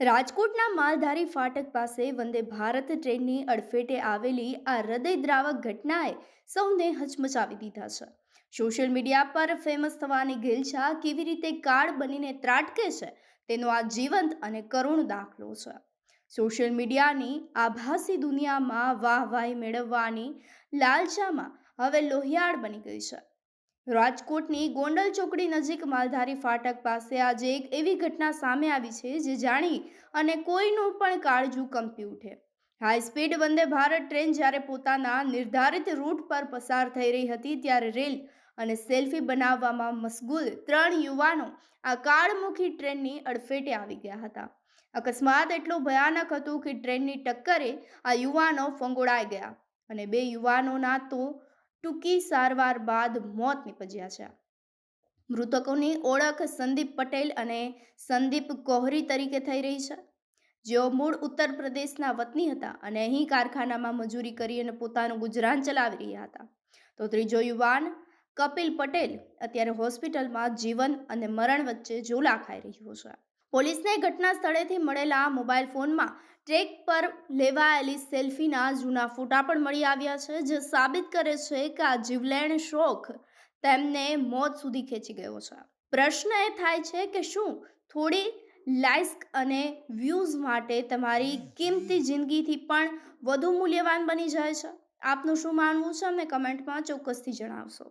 રાજકોટના માલધારી ફાટક પાસે વંદે ભારત ટ્રેનની અડફેટે આવેલી આ હૃદયદ્રાવક ઘટનાએ સૌને હચમચાવી દીધા છે. સોશિયલ મીડિયા પર ફેમસ થવાની ઘેલછા કેવી રીતે કાળ બનીને ત્રાટકે છે તેનો આ જીવંત અને કરુણ દાખલો છે. સોશિયલ મીડિયાની આભાસી દુનિયામાં વાહવાહી મેળવવાની લાલચામાં હવે લોહિયાળ બની ગઈ છે. રાજકોટની ગોંડલ ચોકડી નજીક માલધારી ફાટક પાસે આજે એક એવી ઘટના સામે આવી છે જે જાણી અને કોઈનું પણ કાળજું કંપી ઉઠે. High speed Vande Bharat train જ્યારે પોતાના નિર્ધારિત રૂટ પર પસાર થઈ રહી હતી ત્યારે રેલ અને સેલ્ફી બનાવવામાં મશગુલ ત્રણ યુવાનો આ કાળમુખી ટ્રેનની અડફેટે આવી ગયા હતા. અકસ્માત એટલો ભયાનક હતો કે ટ્રેનની ટક્કરે આ યુવાનો ફંગોળાઈ ગયા અને બે યુવાનોના તો ટૂંકી સારવાર બાદ મોત નીપજ્યા છે. મૃતકોની ઓળખ સંદીપ પટેલ અને સંદીપ કોહરી તરીકે થઈ રહી છે. જેઓ મૂળ ઉત્તર પ્રદેશના વતની હતા અને અહીં કારખાનામાં મજૂરી કરી અને પોતાનું ગુજરાન ચલાવી રહ્યા હતા. તો ત્રીજો યુવાન, કપિલ પટેલ, અત્યારે હોસ્પિટલમાં જીવન અને મરણ વચ્ચે ઝોલા ખાઈ રહ્યો છે. પોલીસને ઘટના સ્થળેથી મળેલા મોબાઈલ ફોનમાં ટ્રેક પર લેવાયેલી સેલ્ફીના જૂના ફોટા પણ મળી આવ્યા છે, જે સાબિત કરે છે કે આ જીવલેણ શોખ તેમને મોત સુધી ખેંચી ગયો છે. પ્રશ્ન એ થાય છે કે શું થોડી લાઇક્સ અને વ્યૂઝ માટે તમારી કિંમતી જિંદગીથી પણ વધુ મૂલ્યવાન બની જાય છે? આપનું શું માનવું છે? અમે કમેન્ટમાં ચોક્કસથી જણાવશો.